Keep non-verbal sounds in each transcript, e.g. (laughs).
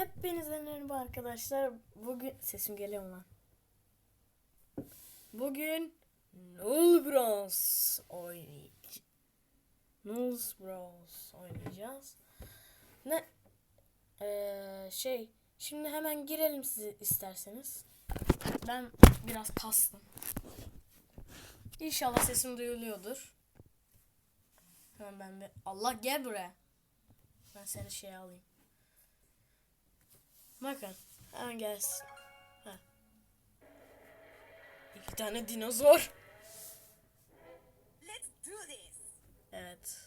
Hepinize merhaba arkadaşlar. Bugün sesim geliyor lan? Bugün Null Bros oynayacağız. Null Bros oynayacağız. Ne? Ee, şey, şimdi hemen girelim siz isterseniz. Ben biraz kastım. İnşallah sesim duyuluyordur. Hemen ben bir Allah gel buraya. Ben seni şey alayım. Bakın. Hemen gelsin. Ha. İki tane dinozor. Let's do this. Evet.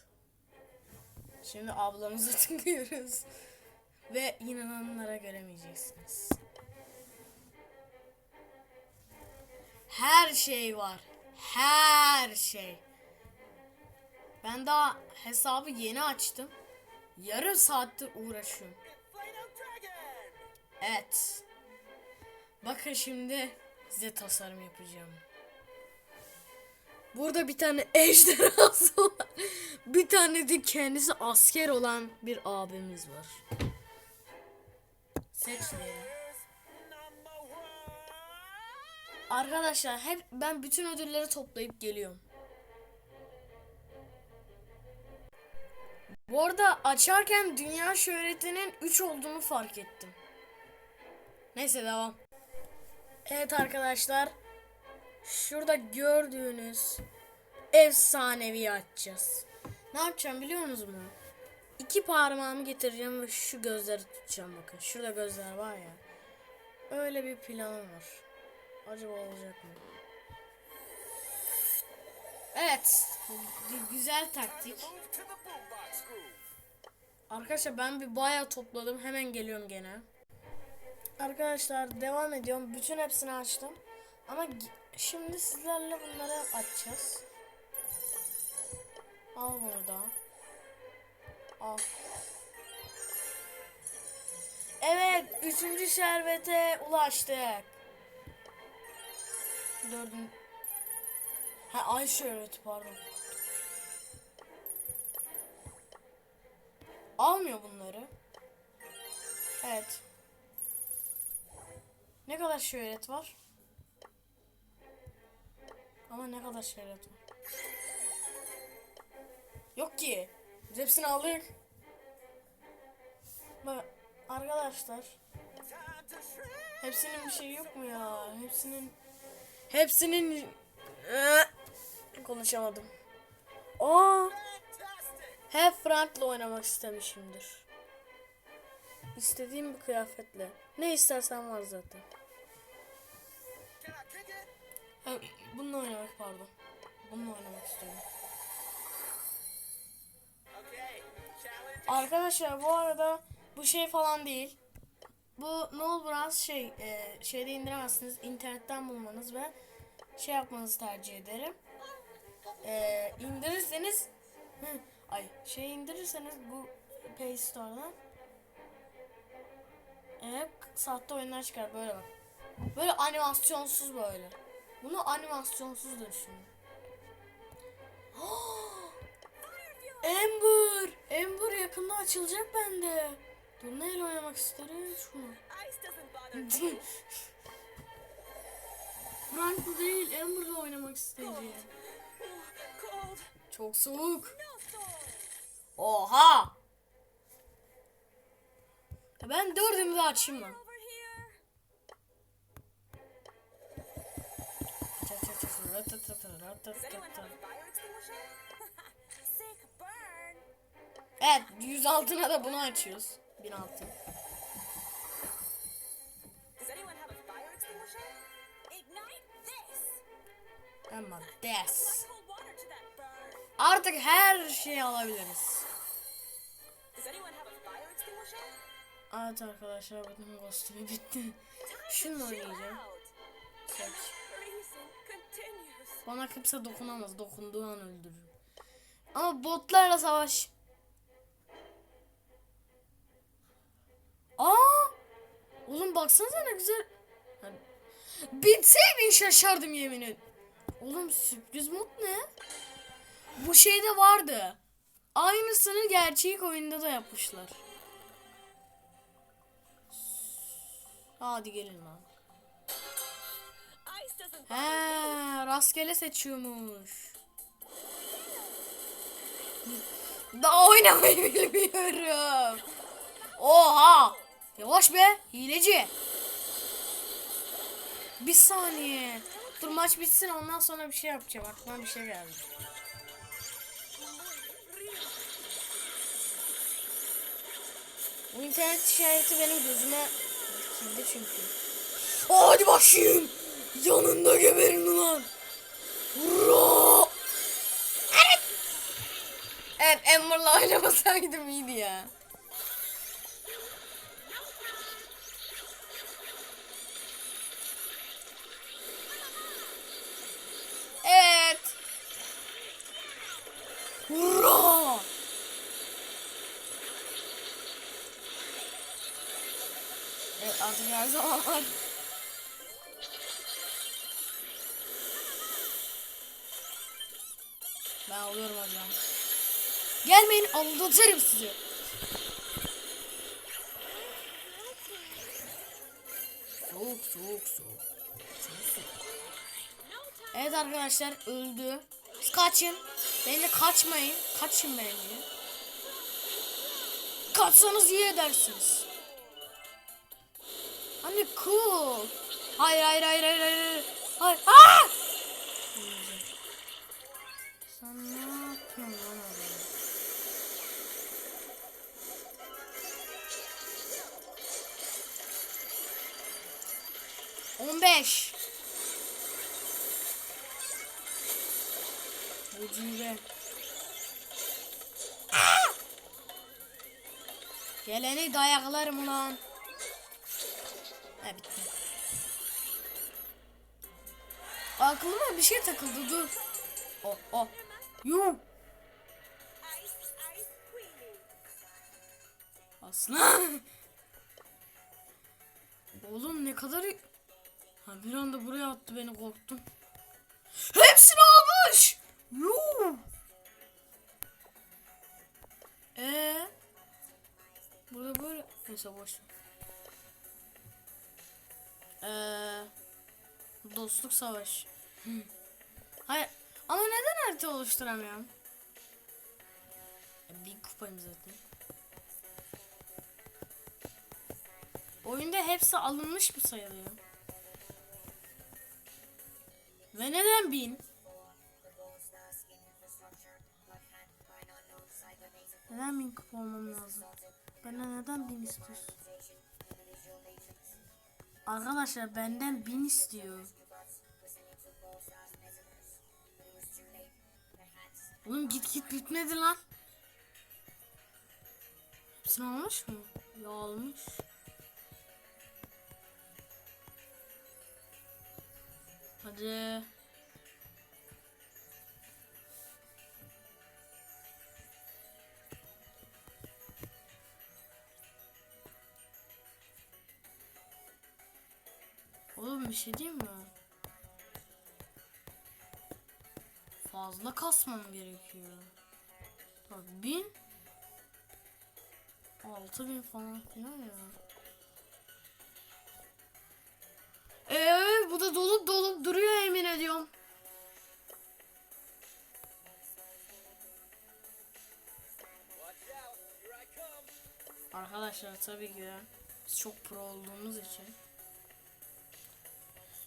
Şimdi ablamıza (laughs) tıklıyoruz. Ve inananlara göremeyeceksiniz. Her şey var. Her şey. Ben daha hesabı yeni açtım. Yarım saattir uğraşıyorum. Evet. Bakın şimdi size tasarım yapacağım. Burada bir tane ejderhası (laughs) var. Bir tane de kendisi asker olan bir abimiz var. Seç diyelim. Here's number one. Arkadaşlar hep ben bütün ödülleri toplayıp geliyorum. Bu arada açarken dünya şöhretinin 3 olduğunu fark ettim. Neyse devam. Evet arkadaşlar. Şurada gördüğünüz efsanevi açacağız. Ne yapacağım biliyor musunuz mu? İki parmağımı getireceğim ve şu gözleri tutacağım bakın. Şurada gözler var ya. Öyle bir planım var. Acaba olacak mı? Evet. gü- Güzel taktik. Arkadaşlar ben bir bayağı topladım. Hemen geliyorum gene. Arkadaşlar devam ediyorum. Bütün hepsini açtım. Ama şimdi sizlerle bunları açacağız. Al bunu da. Al. Evet. Üçüncü şerbete ulaştık. Dördüncü. Ha ay şerbeti pardon. Almıyor bunları. Evet. Ne kadar şöhret var? Ama ne kadar şöhret var? Yok ki. Biz hepsini aldık. Bak arkadaşlar. Hepsinin bir şey yok mu ya? Hepsinin hepsinin konuşamadım. Aa, hep Frank'la oynamak istemişimdir. İstediğim bir kıyafetle. Ne istersen var zaten. Ha, bununla oynamak pardon. Bununla oynamak istiyorum. Arkadaşlar bu arada bu şey falan değil. Bu No Bros şey e, şeyde indiremezsiniz. internetten bulmanız ve şey yapmanızı tercih ederim. E, indirirseniz ay şey indirirseniz bu Play Store'dan hep sahte oyunlar çıkar böyle bak. Böyle animasyonsuz böyle. Bunu animasyonsuz da düşünün. (gasps) Ember! Ember yakında açılacak bende. Dur neyle oynamak isterim şunu. (laughs) Frank'la değil Amber'la oynamak. Cold. Çok soğuk. Oha! Ben dördümü de açayım lan. Evet 100 altına da bunu açıyoruz. 1000 altın. Ama des. Artık her şeyi alabiliriz. Evet arkadaşlar bunun kostümü bitti. Chill oynayacağım. Seç. Bana kimse dokunamaz. Dokunduğu an öldürürüm. Ama botlarla savaş. Aa! Oğlum baksanıza ne güzel. Hani- Bitseydin şaşardım yemin ederim. Oğlum sürpriz mod ne? Bu şeyde vardı. Aynısını gerçek oyunda da yapmışlar. Hadi gelin lan. He, rastgele seçiyormuş. Daha oynamayı bilmiyorum. Oha! Yavaş be, hileci. Bir saniye. Dur maç bitsin ondan sonra bir şey yapacağım. Aklıma bir şey geldi. Bu internet işareti benim gözüme dikildi çünkü. Hadi bakayım. Yanında geberin ulan. Hurra! Evet. Evet Amber'la oynamasaydım iyiydi ya. Evet. Hurra! Evet artık her zaman var. Ben alıyorum hocam. Gelmeyin aldatırım sizi. Soğuk soğuk soğuk. Evet arkadaşlar öldü. Siz kaçın. Bence kaçmayın. Kaçın bence. Kaçsanız iyi edersiniz. Hani cool. Hayır hayır hayır hayır hayır. Hayır. Aa! Sen ne yapıyorsun lan orada? On beş. Ucube. Geleni dayaklarım ulan. Ha bitti. Aklıma bir şey takıldı dur. Oh oh. Yuh. Oğlum ne kadar... Ha bir anda buraya attı beni korktum. Hepsini almış. Yuh. Ee, burada böyle neyse boş. Ee, dostluk savaş. Hı. Hayır ama neden harita oluşturamıyorum? E, Bir kupayım zaten. Oyunda hepsi alınmış mı sayılıyor? Ve neden bin? Neden bin kupa olmam lazım? Benden neden bin istiyorsun? Arkadaşlar benden bin istiyor. Oğlum git git bitmedi lan. Hepsini almış mı? Ya almış. Hadi. Oğlum bir şey diyeyim mi? Fazla kasmam gerekiyor. Bak bin. Altı bin falan filan ya. Ee, bu da dolup dolup duruyor emin ediyorum. Arkadaşlar tabii ki biz çok pro olduğumuz için.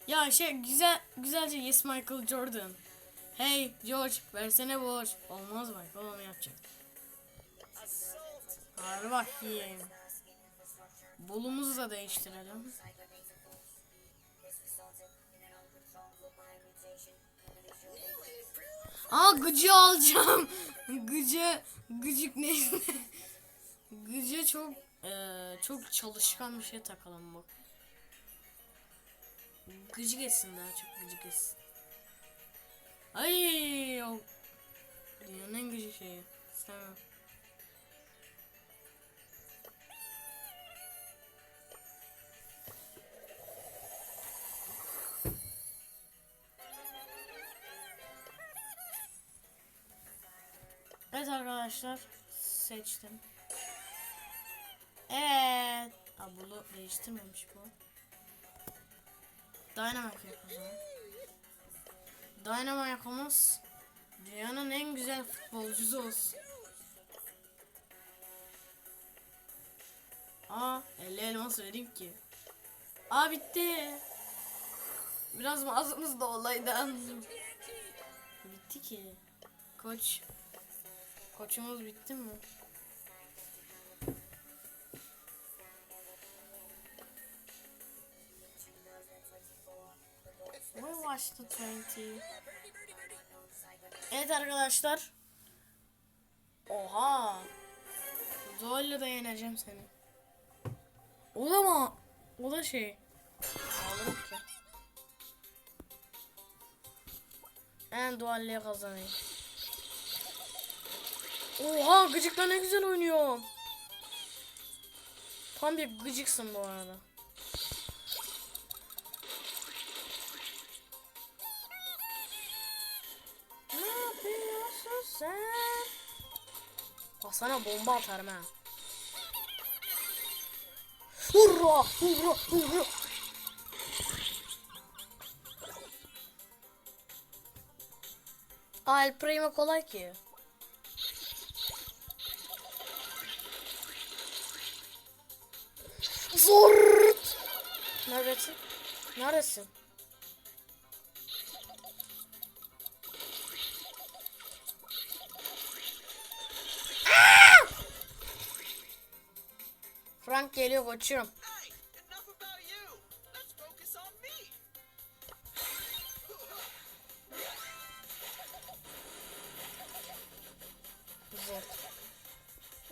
Ya şey güzel güzelce yes Michael Jordan. Hey George versene borç. Olmaz Michael onu yapacak. Hadi bakayım. Bolumuzu da değiştirelim. Aa gıcı alacağım. (laughs) gıcı gıcık neyse. (laughs) gıcı çok eee, çok çalışkan bir şey takalım bak. Gıcık etsin daha çok gıcık etsin. Ay o dünyanın en gıcık şeyi. Sevmem. Evet arkadaşlar seçtim. Evet. Aa, bunu değiştirmemiş bu. Dynamite yap o zaman. Dynamite'ımız dünyanın en güzel futbolcusu olsun. Aa 50 elmas vereyim ki. Aa bitti. Biraz mı ağzımızda olaydan. Bitti ki. Koç. Koçumuz bitti mi? We watched the 20. Evet arkadaşlar. Oha. Zorla da yeneceğim seni. O da mı? O da şey. Alırım ki. En dualliye kazanayım. Oha gıcıkla ne güzel oynuyor. Tam bir gıcıksın bu arada. Bak sana bomba atarım ha. Hurra! Hurra! Hurra! Aa, El Primo kolay ki. Zort! Neredesin? Neredesin? On me. Zort.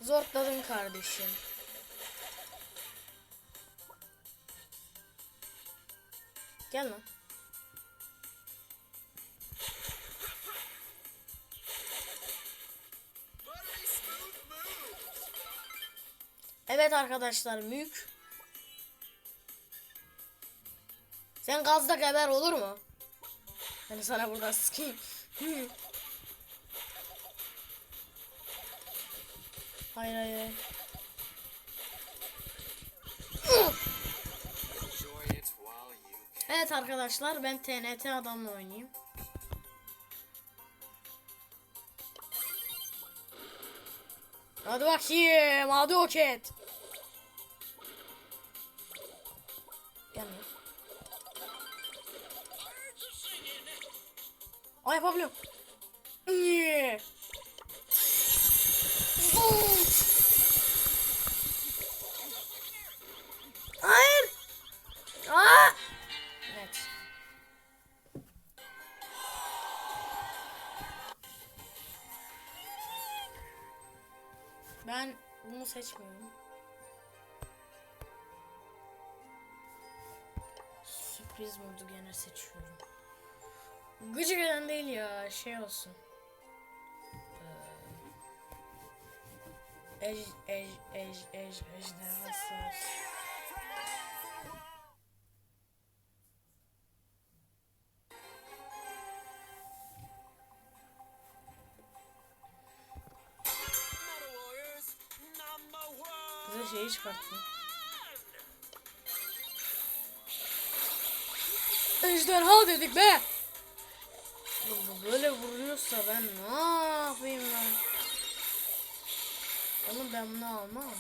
Zortladın kardeşim. Gel lan. Evet arkadaşlar mük. Sen gazda geber olur mu? Ben sana burada sıkayım. Hı. hayır hayır. Evet arkadaşlar ben TNT adamla oynayayım. Hadi bakayım. Hadi oket. Gelme. Ay yapabiliyorum. Yeah. Sürpriz modu gene seçiyorum. Gıcık eden değil ya şey olsun. Ee, Ej, ej, ej, ej, number one. Bize şeyi çıkarttın. Ejderha dedik be. Böyle vuruyorsa ben ne yapayım ben? Oğlum ben bunu almam.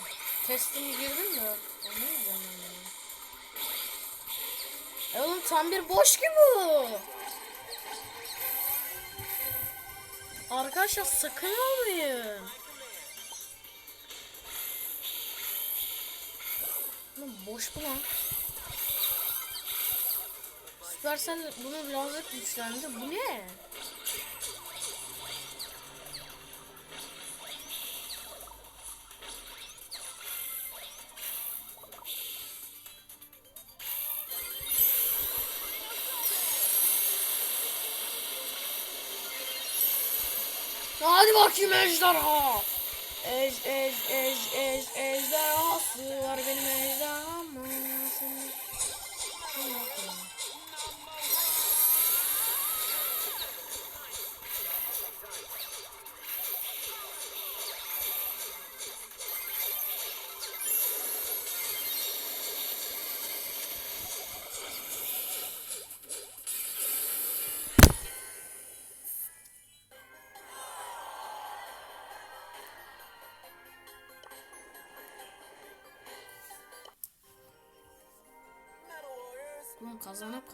Testini girdin mi? Anlayacağım ben. E oğlum tam bir boş ki bu. Arkadaşlar sakın almayın. Oğlum boş bu lan. Supercell bunu birazcık güçlendi. Bu ne? Hadi bakayım ejderha. Ej, ej, ej, ej, ejderhası var benim ejderham.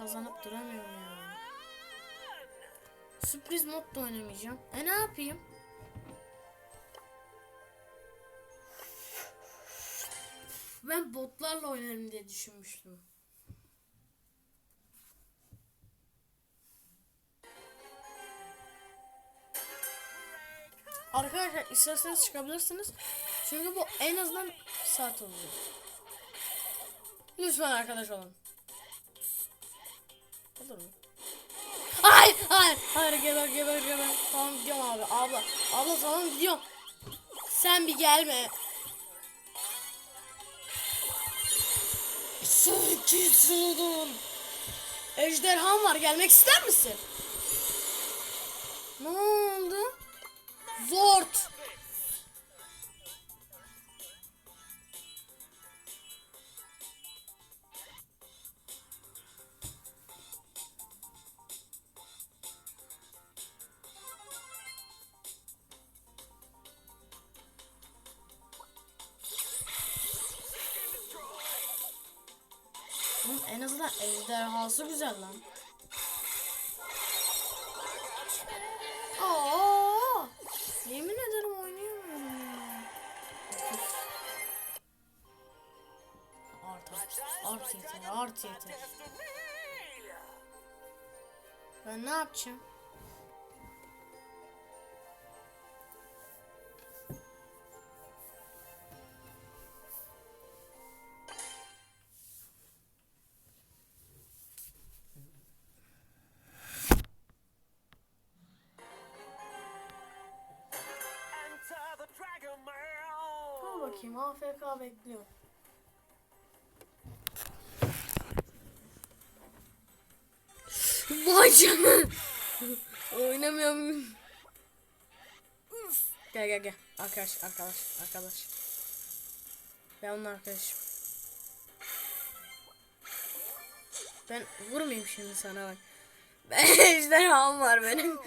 Kazanıp duramıyorum ya. Sürpriz mod da oynamayacağım. E ne yapayım? Ben botlarla oynarım diye düşünmüştüm. Arkadaşlar isterseniz çıkabilirsiniz. Çünkü bu en azından saat oluyor. Lütfen arkadaş olun. Olur mu? Hayır, hayır, hayır, geber, geber, geber. Tamam gidiyorum abi, abla. Abla tamam gidiyorum. Sen bir gelme. Sıkıştırdım. Ejderhan var, gelmek ister misin? Ne oldu? Zort. En azından ejderhası güzel lan. Aa! Yemin ederim oynayamıyorum ya. Art art. Art yeter, art yeter. Ben ne yapacağım? Bakayım AFK bekliyor. Vay canına. Oynamıyorum. Gel gel gel. Arkadaş arkadaş arkadaş. Ben onun arkadaşım. Ben vurmayayım şimdi sana bak. Ben (laughs) ejderham var benim.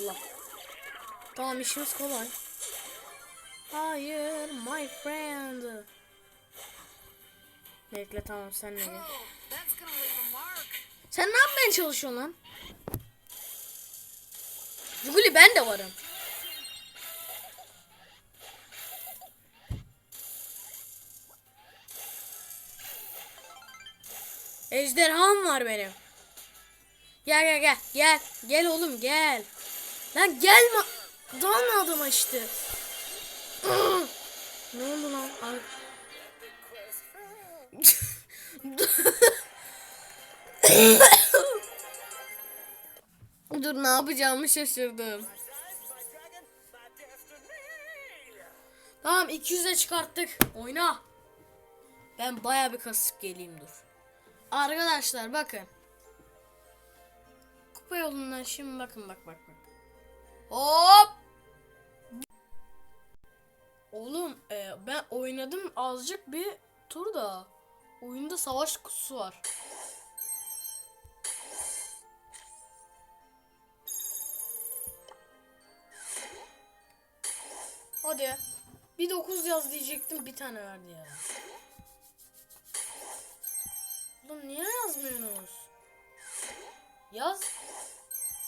Allah. Tamam işimiz kolay. Hayır my friend. Bekle tamam sen ne gel. Sen ne yapmaya çalışıyorsun lan? Juguli ben de varım. Ejderham var benim. Gel gel gel gel. Gel oğlum gel. Lan gelme. Dalma adama işte. (clears throat) ne oldu lan? Dur ne yapacağımı şaşırdım. Tamam 200'e çıkarttık. Oyna. Ben baya bir kasıp geleyim dur. Arkadaşlar bakın. Kupa yolundan şimdi bakın bak bak bak. Hop. Oğlum e, ben oynadım azıcık bir tur da. Oyunda savaş kutusu var. Hadi. Bir 9 yaz diyecektim bir tane verdi ya. Oğlum niye yazmıyorsunuz? Yaz.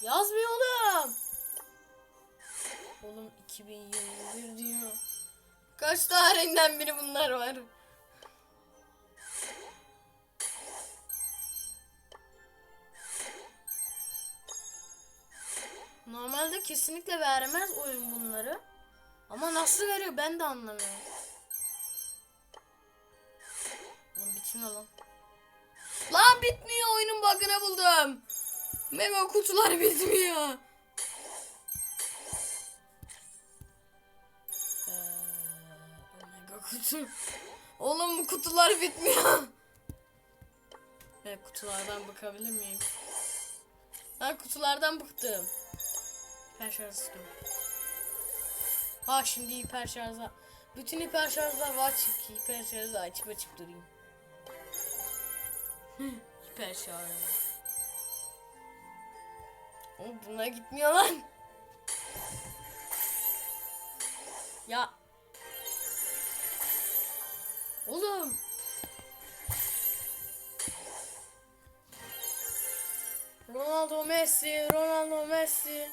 Yazmıyor oğlum. Oğlum 2021 diyor. Kaç tarihinden biri bunlar var? Normalde kesinlikle vermez oyun bunları. Ama nasıl veriyor ben de anlamıyorum. Oğlum bitmiyor lan. Lan bitmiyor oyunun bug'ını buldum. Mega kutular bitmiyor. Kutu. Oğlum bu kutular bitmiyor. Ben kutulardan bakabilir miyim? Ben kutulardan bıktım. Ben şarj istiyorum. Ha şimdi hiper şarja. Bütün hiper şarjlar var çünkü hiper şarjı açıp açıp durayım. Hiper şarj. Oğlum bunlar gitmiyor lan. Ya Oğlum. Ronaldo Messi, Ronaldo Messi,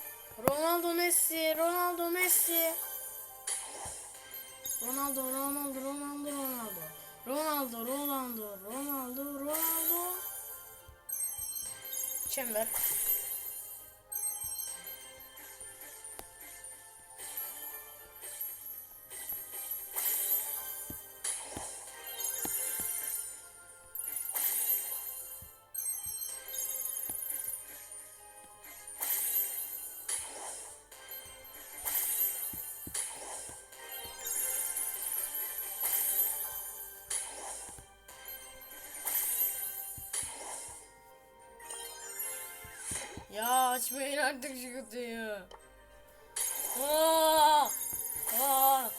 Ronaldo Messi, Ronaldo Messi. Ronaldo, Ronaldo, Ronaldo, Ronaldo. Ronaldo, Ronaldo, Ronaldo, Ronaldo. Çember. Açmayın artık şu kutuyu. Aa! Aa!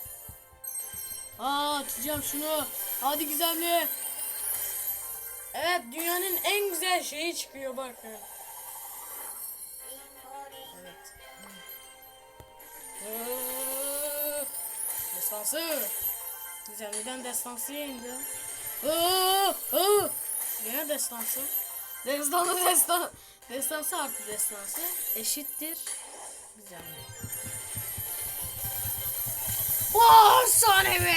Aa açacağım şunu. Hadi gizemli. Evet dünyanın en güzel şeyi çıkıyor bakın. Evet. Destansı. Gizemliden destansı indi. Aa! Aa! Yine destansı. Destansı destan. Destansı artı destansı eşittir. Gizemli. Oh sana be!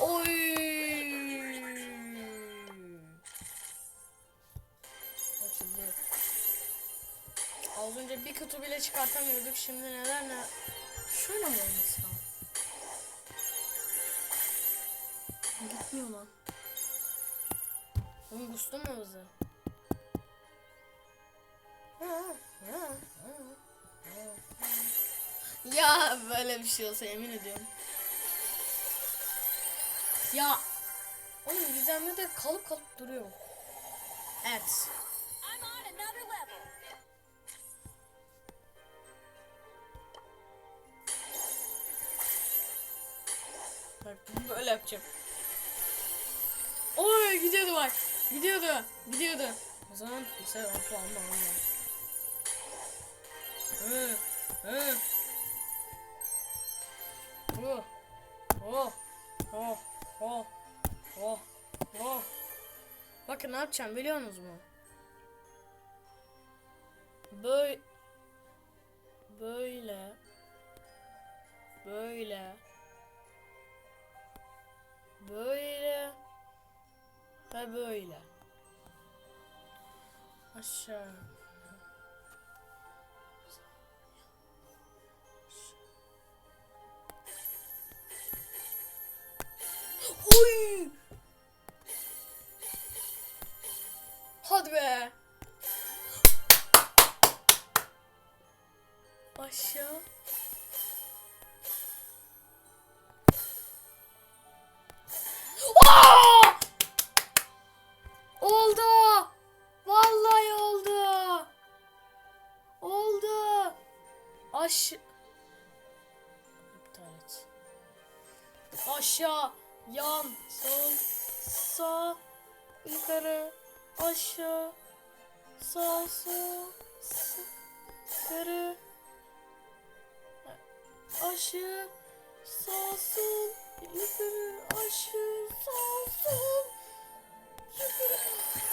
Oy! Açıldı. Az önce bir kutu bile çıkartamıyorduk. Şimdi neden ne? Şöyle mi olması lazım? Gitmiyor lan. Oğlum kustun mu bizi? Ya böyle bir şey olsa yemin ediyorum. Ya oğlum gizemli de kalıp kalıp duruyor. Evet. Bak böyle yapacağım. Oy gidiyordu bak. Gidiyordu. Gidiyordu. O zaman sefer on puan da almıyor. Hı. Hı. Oh. Oh. Oh. Oh. Oh. Oh. Bakın ne yapacağım biliyor musunuz mu? Böyle böyle böyle böyle ve böyle aşağı Oy! Aşağı, yan, sol, sağ, yukarı, aşağı, sağ, sol, yukarı, aşağı, sağ, sol, yukarı, aşağı, sağ, sol, yukarı.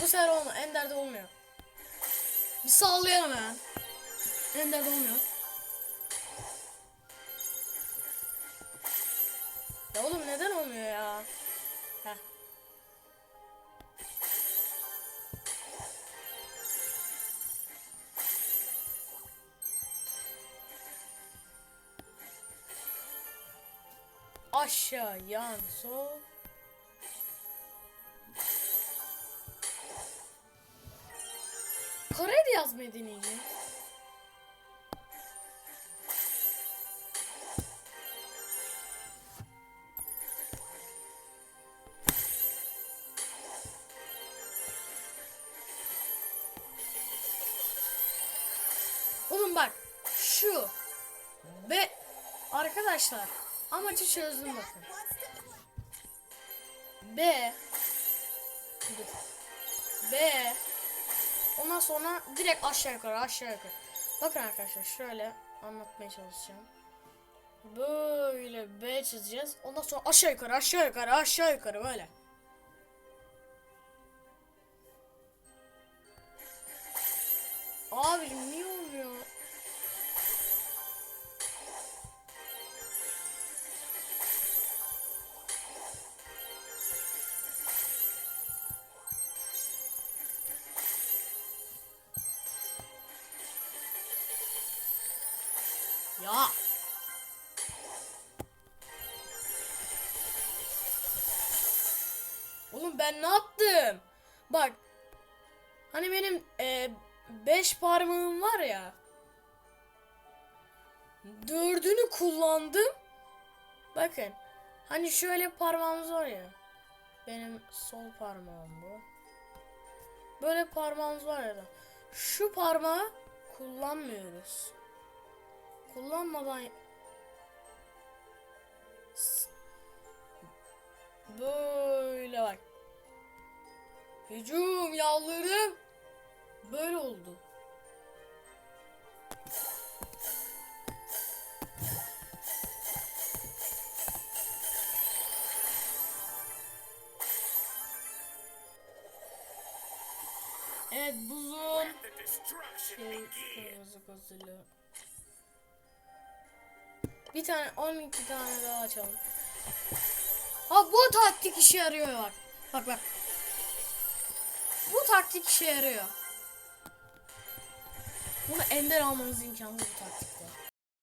Bu sefer olmuyor. Ender'de olmuyor. Bir sallayalım hemen. Ender'de olmuyor. Ya oğlum neden olmuyor ya? Heh. Aşağı, yan, sol. Deneyeceğim. Oğlum bak şu ve arkadaşlar amacı çözdüm bakın. B. B Ondan sonra direkt aşağı yukarı aşağı yukarı. Bakın arkadaşlar şöyle anlatmaya çalışacağım. Böyle B çizeceğiz. Ondan sonra aşağı yukarı aşağı yukarı aşağı yukarı böyle. Şöyle parmağımız var ya. Benim sol parmağım bu. Böyle parmağımız var ya da. Şu parmağı kullanmıyoruz. Kullanmadan böyle bak. Hücum yavrularım. Böyle oldu. Evet buzun şey, kırmızı gözlü. Bir tane 12 tane daha açalım. Ha bu taktik işe yarıyor bak. Bak bak. Bu taktik işe yarıyor. Bunu ender almanız imkansız bu taktikte.